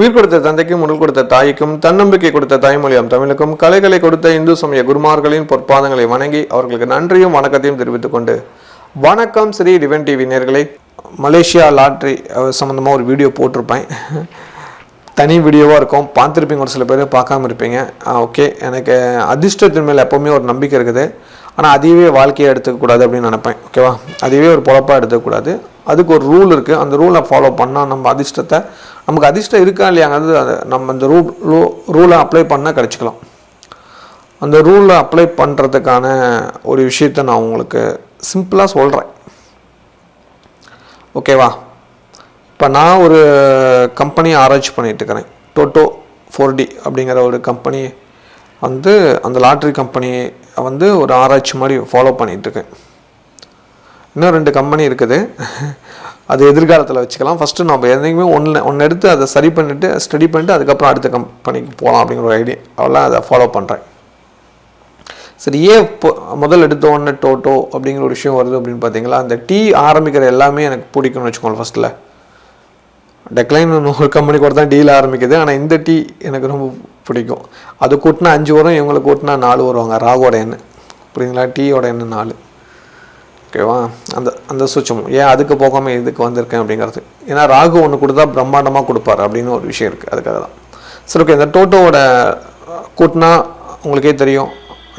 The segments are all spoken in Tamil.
உயிர் கொடுத்த தந்தைக்கும் உடல் கொடுத்த தாய்க்கும் தன்னம்பிக்கை கொடுத்த தாய்மொழியாம் தமிழுக்கும் கலைகளை கொடுத்த இந்து சமய குருமார்களின் பொற்பாதங்களை வணங்கி அவர்களுக்கு நன்றியும் வணக்கத்தையும் தெரிவித்துக் கொண்டு வணக்கம் ஸ்ரீ டிவன் டிவி நேர்களை. மலேசியா லாட்ரி சம்மந்தமாக ஒரு வீடியோ போட்டிருப்பேன். தனி வீடியோவாக இருக்கும். பார்த்துருப்பீங்க ஒரு சில பேர் பார்க்காம இருப்பீங்க. ஓகே. எனக்கு அதிர்ஷ்டத்தின் மேலே எப்போவுமே ஒரு நம்பிக்கை இருக்குது. ஆனால் அதையவே வாழ்க்கையை எடுத்துக்கக்கூடாது அப்படின்னு நினைப்பேன். ஓகேவா? அதையவே ஒரு பொழப்பாக எடுத்துக்கக்கூடாது அதுக்கு ஒரு ரூல் இருக்குது அந்த ரூலை ஃபாலோ பண்ணால் நம்ம அதிர்ஷ்டத்தை நமக்கு அதிர்ஷ்டம் இருக்கா இல்லையாங்கிறது நம்ம அந்த ரூ ரூலை அப்ளை பண்ணால் கிடச்சிக்கலாம். அந்த ரூலை அப்ளை பண்ணுறதுக்கான ஒரு விஷயத்தை நான் உங்களுக்கு சிம்பிளாக சொல்கிறேன் ஓகேவா இப்போ நான் ஒரு கம்பெனியை ஆராய்ச்சி பண்ணிகிட்ருக்கிறேன் டோட்டோ ஃபோர் டி அப்படிங்கிற ஒரு கம்பெனி வந்து அந்த லாட்ரி கம்பெனி வந்து ஒரு ஆராய்ச்சி மாதிரி ஃபாலோ பண்ணிகிட்ருக்கேன் இன்னும் ரெண்டு கம்பெனி இருக்குது. அது எதிர்காலத்தில் வச்சுக்கலாம். ஃபஸ்ட்டு நம்ம எதையுமே ஒன்று ஒன்று எடுத்து அதை சரி பண்ணிவிட்டு ஸ்டடி பண்ணிட்டு அதுக்கப்புறம் அடுத்த கம்பெனிக்கு போகலாம் அப்படிங்கிற ஒரு ஐடியா அவெல்லாம் அதை ஃபாலோ பண்ணுறேன் சரி ஏன் இப்போ முதல் எடுத்த உடனே டோட்டோ அப்படிங்கிற ஒரு விஷயம் வருது அப்படின்னு பார்த்தீங்களா? அந்த டீ ஆரம்பிக்கிற எல்லாமே எனக்கு பிடிக்கும்னு வச்சுக்கோங்க ஃபஸ்ட்டில் டெக்லைன் ஒரு கம்பெனி கூட தான் டீல் ஆரம்பிக்குது. ஆனால் இந்த டீ எனக்கு ரொம்ப பிடிக்கும். அது கூட்டினா அஞ்சு வரும் இவங்களுக்கு கூட்டினா நாலு வருவாங்க. ராகோட எண்ணெய் புரியுங்களா டீயோட எண்ணெய் நாலு. ஓகேவா? அந்த அந்த சூச்சம் ஏன் அதுக்கு போகாமல் இதுக்கு வந்திருக்கேன் அப்படிங்கிறது. ஏன்னா ராகு ஒன்று கொடுத்தா பிரம்மாண்டமாக கொடுப்பாரு அப்படின்னு ஒரு விஷயம் இருக்குது அதுக்காக தான் சரி ஓகே இந்த டோட்டோவோட கூட்டினா உங்களுக்கே தெரியும்.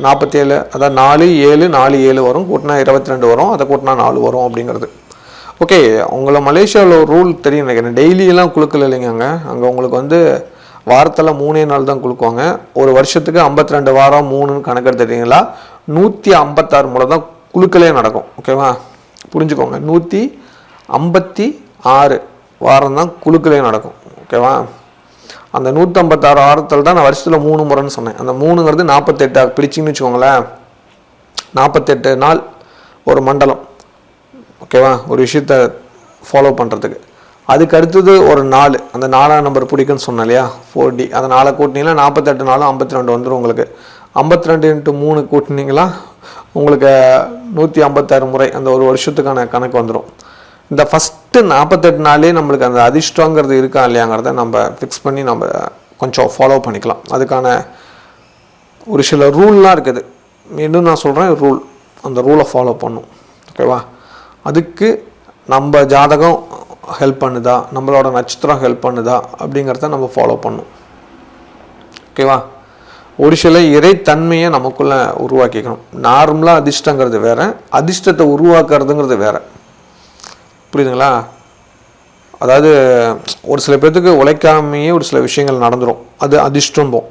நாற்பத்தேழு அதாவது நாலு ஏழு நாலு ஏழு வரும். கூட்டினா இருபத்தி ரெண்டு வரும். அதை கூட்டினா நாலு வரும் அப்படிங்கிறது. ஓகே உங்களை மலேசியாவில் ஒரு ரூல் தெரியும் நினைக்கிறேன். டெய்லியெல்லாம் குழுக்கள் இல்லைங்க அங்கே. அங்கே உங்களுக்கு வந்து வாரத்தில் மூணே நாள் தான் கொடுக்குவாங்க ஒரு வருஷத்துக்கு ஐம்பத்தி ரெண்டு வாரம் மூணுன்னு கணக்கு எடுத்துட்டீங்களா நூற்றி ஐம்பத்தாறு முறை தான் குழுக்களே நடக்கும். ஓகேவா புரிஞ்சுக்கோங்க. நூற்றி ஐம்பத்தி ஆறு வாரம் தான் குழுக்களே நடக்கும் ஓகேவா அந்த நூற்றம்பத்தாறு வாரத்தில் தான் நான் வருஷத்தில் மூணு முறைன்னு சொன்னேன். அந்த மூணுங்கிறது நாற்பத்தெட்டாக பிரிச்சிங்கன்னு வச்சுக்கோங்களேன். நாற்பத்தெட்டு நாள் ஒரு மண்டலம். ஓகேவா ஒரு விஷயத்த ஃபாலோ பண்ணுறதுக்கு அதுக்கு அடுத்தது ஒரு நாலு. அந்த நாலாம் நம்பர் பிடிக்குன்னு சொன்னேன் இல்லையா? ஃபோர் டி அந்த நாளை கூட்டினீங்கன்னா நாற்பத்தெட்டு நாளும் ஐம்பத்தி ரெண்டு வந்துடும் உங்களுக்கு. ஐம்பத்தி ரெண்டு இன்ட்டு மூணு கூட்டினீங்களா? உங்களுக்கு நூற்றி ஐம்பத்தாறு முறை அந்த ஒரு வருஷத்துக்கான கணக்கு வந்துடும் இந்த ஃபஸ்ட்டு நாற்பத்தெட்டு நாளே நம்மளுக்கு அந்த அதிர்ஷ்டங்கிறது இருக்கா இல்லையாங்கிறத நம்ம ஃபிக்ஸ் பண்ணி நம்ம கொஞ்சம் ஃபாலோ பண்ணிக்கலாம். அதுக்கான ஒரு சில ரூல்லாம் இருக்குது. மீண்டும் நான் சொல்கிறேன் ரூல் அந்த ரூலை ஃபாலோ பண்ணும். ஓகேவா அதுக்கு நம்ம ஜாதகம் ஹெல்ப் பண்ணுதா? நம்மளோட நட்சத்திரம் ஹெல்ப் பண்ணுதா? அப்படிங்கிறத நம்ம ஃபாலோ பண்ணும். ஓகேவா ஒரு சில இறைத்தன்மையை நமக்குள்ளே உருவாக்கிக்கணும். நார்மலாக அதிர்ஷ்டங்கிறது வேற அதிர்ஷ்டத்தை உருவாக்குறதுங்கிறது வேற. புரியுதுங்களா? அதாவது ஒரு சில பேர்த்துக்கு உழைக்காமையே ஒரு சில விஷயங்கள் நடந்துடும் அது அதிர்ஷ்டம்போம்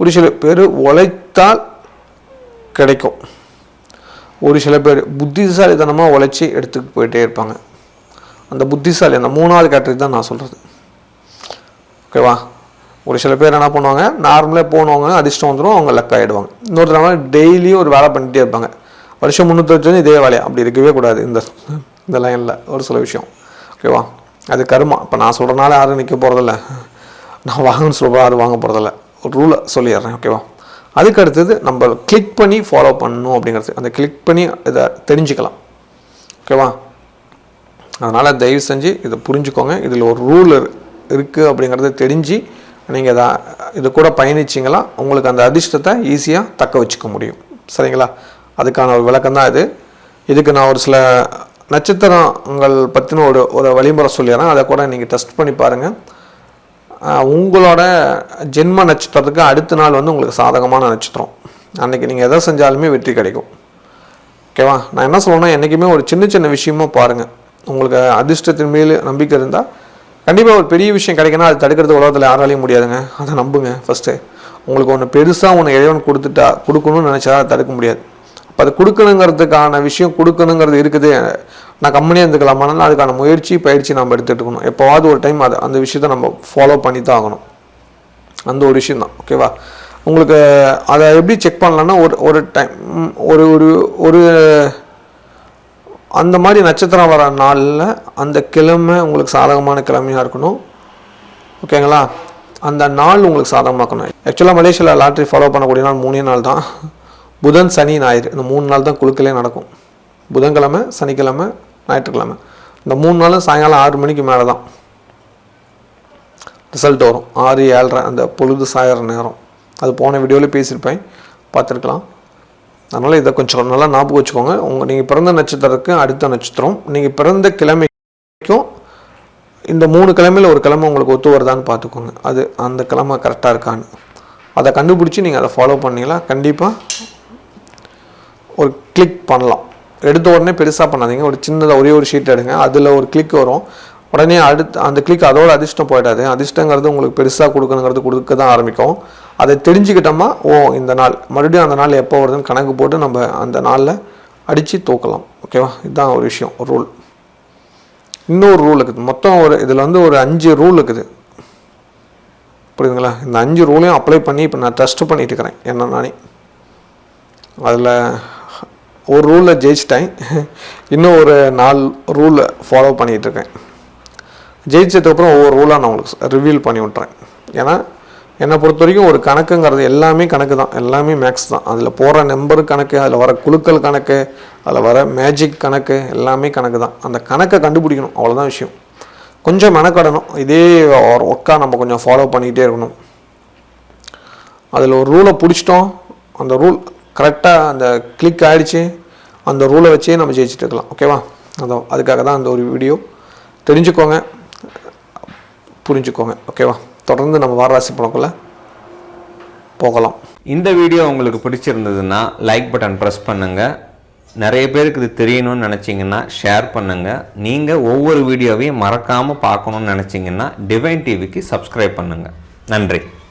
ஒரு சில பேர் உழைத்தால் கிடைக்கும். ஒரு சில பேர் புத்திசாலித்தனமாக உழைச்சி எடுத்துட்டு போயிட்டே இருப்பாங்க. அந்த புத்திசாலி அந்த மூணாவது கேட்டரி தான் நான் சொல்கிறது ஓகேவா ஒரு சில பேர் என்ன பண்ணுவாங்க நார்மலாக போனவங்க அதிர்ஷ்டம் வந்துடும் அவங்க லக் ஆகிடுவாங்க இன்னொருத்தவங்க டெய்லியும் ஒரு வேலை பண்ணிகிட்டே இருப்பாங்க. வருஷம் முந்நூற்றி இதே வேலையா? அப்படி இருக்கவே கூடாது. இந்த இந்த லைனில் ஒரு சில விஷயம். ஓகேவா அது கருமா. இப்போ நான் சொல்கிறனால யாரும் நிற்க போகிறதில்ல நான் வாங்கன்னு சொல்கிறேன் யாரும் வாங்க போகிறதில்ல ஒரு ரூலை சொல்லிடுறேன். ஓகேவா அதுக்கு அடுத்தது நம்ம கிளிக் பண்ணி ஃபாலோ பண்ணணும் அப்படிங்கிறது. அந்த கிளிக் பண்ணி இதை தெரிஞ்சுக்கலாம். ஓகேவா அதனால் தயவு செஞ்சு இதை புரிஞ்சுக்கோங்க. இதில் ஒரு ரூல் இருக்குது அப்படிங்கிறத தெரிஞ்சு நீங்கள் தான் இது கூட பயணிச்சிங்களா? உங்களுக்கு அந்த அதிர்ஷ்டத்தை ஈஸியாக தக்க வச்சுக்க முடியும். சரிங்களா? அதுக்கான ஒரு விளக்கம் தான் இது. இதுக்கு நான் ஒரு சில நட்சத்திரங்கள் பற்றின ஒரு ஒரு வழிமுறை சொல்லிடுறேன். அதை கூட நீங்கள் டெஸ்ட் பண்ணி பாருங்கள் உங்களோட ஜென்ம நட்சத்திரத்துக்கு அடுத்த நாள் வந்து உங்களுக்கு சாதகமான நட்சத்திரம். அன்னைக்கு நீங்கள் எதை செஞ்சாலுமே வெற்றி கிடைக்கும். ஓகேவா நான் என்ன சொல்லணும்னா என்றைக்குமே ஒரு சின்ன சின்ன விஷயமா பாருங்கள் உங்களுக்கு அதிர்ஷ்டத்தின் மேல் நம்பிக்கை இருந்தால் கண்டிப்பாக ஒரு பெரிய விஷயம் கிடைக்குன்னா அது தடுக்கிறது உலகத்தில் யாராலையும் முடியாதுங்க. அதை நம்புங்க ஃபஸ்ட்டு உங்களுக்கு ஒன்று பெருசாக ஒன்று இறைவன் கொடுத்துட்டா கொடுக்கணும்னு நினச்சா அதை தடுக்க முடியாது. அப்போ அது கொடுக்கணுங்கிறதுக்கான விஷயம் கொடுக்கணுங்கிறது இருக்குது. நான் கம்பெனியாக இருந்துக்கலாமானாலும் அதுக்கான முயற்சி பயிற்சி நம்ம எடுத்துட்டு இருக்கணும் எப்போவாவது ஒரு டைம் அது அந்த விஷயத்தை நம்ம ஃபாலோ பண்ணி தான் ஆகணும். அந்த ஒரு விஷயம் தான். ஓகேவா உங்களுக்கு அதை எப்படி செக் பண்ணலான்னா ஒரு ஒரு டைம் ஒரு ஒரு ஒரு அந்த மாதிரி நட்சத்திரம் வர நாளில் அந்த கிழமை உங்களுக்கு சாதகமான கிழமையாக இருக்கணும். ஓகேங்களா? அந்த நாள் உங்களுக்கு சாதகமாக்கணும். ஆக்சுவலாக மலேசியாவில் லாட்ரி ஃபாலோ பண்ணக்கூடிய நாள் மூணே நாள் தான். புதன் சனி ஞாயிறு. இந்த மூணு நாள் தான் குழுக்களே நடக்கும். புதன்கிழமை சனிக்கிழமை ஞாயிற்றுக்கிழமை. இந்த மூணு நாளும் சாயங்காலம் ஆறு மணிக்கு மேலே தான். ரிசல்ட் வரும். ஆறு ஏழரை அந்த பொழுது சாயிற நேரம். அது போன வீடியோவில் பேசியிருப்பேன். பார்த்துருக்கலாம். அதனால் இதை கொஞ்சம் நல்லா ஞாபகம் வச்சுக்கோங்க. உங்கள் நீங்கள் பிறந்த நட்சத்திரத்துக்கு அடுத்த நட்சத்திரம் நீங்கள் பிறந்த கிழமைக்கும் இந்த மூணு கிழமையில் ஒரு கிழமை உங்களுக்கு ஒத்து வருதான்னு பார்த்துக்கோங்க. அது அந்த கிழமை கரெக்டாக இருக்கான்னு. அதை கண்டுபிடிச்சி நீங்கள் அதை ஃபாலோ பண்ணீங்களா? கண்டிப்பாக ஒரு கிளிக் பண்ணலாம். எடுத்த உடனே பெருசாக பண்ணாதீங்க. ஒரு சின்னதாக ஒரே ஒரு ஷீட் எடுங்க. அதில் ஒரு கிளிக் வரும். உடனே அடுத்து அந்த கிளிக் அதோட அதிர்ஷ்டம் போயிடாது. அதிர்ஷ்டங்கிறது உங்களுக்கு பெருசாக கொடுக்கணுங்கிறது கொடுக்க தான் ஆரம்பிக்கும். அதை தெரிஞ்சுக்கிட்டோமா? ஓ இந்த நாள் மறுபடியும் அந்த நாள் எப்போ வருதுன்னு கணக்கு போட்டு நம்ம அந்த நாளில் அடித்து தூக்கலாம். ஓகேவா? இதுதான் ஒரு விஷயம் ஒரு ரூல் இன்னொரு ரூல் இருக்குது. மொத்தம் ஒரு இதில் வந்து ஒரு அஞ்சு ரூல் இருக்குது. புரியுதுங்களா? இந்த அஞ்சு ரூலையும் அப்ளை பண்ணி இப்போ நான் டெஸ்ட் பண்ணிட்டு இருக்கிறேன். என்ன நானே. அதில் ஒரு ரூலில் ஜெயிச்சிட்டேன். இன்னும் ஒரு நாலு ரூலில் ஃபாலோ பண்ணிகிட்டு இருக்கேன். ஜெயிச்சதுக்கப்புறம் ஒவ்வொரு ரூலாக நான் உங்களுக்கு ரிவீல் பண்ணி விட்றேன் ஏன்னா என்னை பொறுத்த வரைக்கும் ஒரு கணக்குங்கிறது எல்லாமே கணக்கு தான். எல்லாமே மேக்ஸ் தான். அதில் போகிற நம்பர் கணக்கு அதில் வர குழுக்கள் கணக்கு அதில் வர மேஜிக் கணக்கு எல்லாமே கணக்கு தான். அந்த கணக்கை கண்டுபிடிக்கணும். அவ்வளோதான் விஷயம். கொஞ்சம் மெனக்கடணும். இதே ஒர்க்காக நம்ம கொஞ்சம் ஃபாலோ பண்ணிக்கிட்டே இருக்கணும். அதில் ஒரு ரூலை பிடிச்சிட்டோம். அந்த ரூல் கரெக்டாக அந்த கிளிக் ஆகிடுச்சு அந்த ரூலை வச்சே நம்ம ஜெயிச்சுட்டு இருக்கலாம். ஓகேவா அந்த அதுக்காக தான் அந்த ஒரு வீடியோ தெரிஞ்சுக்கோங்க. புரிஞ்சுக்கோங்க. ஓகேவா தொடர்ந்து நம்ம வாரராசி பணக்குள்ளே போகலாம். இந்த வீடியோ உங்களுக்கு பிடிச்சிருந்ததுன்னா லைக் பட்டன் ப்ரெஸ் பண்ணுங்கள் நிறைய பேருக்கு இது தெரியணும்னு நினச்சிங்கன்னா ஷேர் பண்ணுங்கள் நீங்கள் ஒவ்வொரு வீடியோவையும் மறக்காமல் பார்க்கணுன்னு நினச்சிங்கன்னா டிவைன் டிவிக்கு சப்ஸ்கிரைப் பண்ணுங்கள் நன்றி.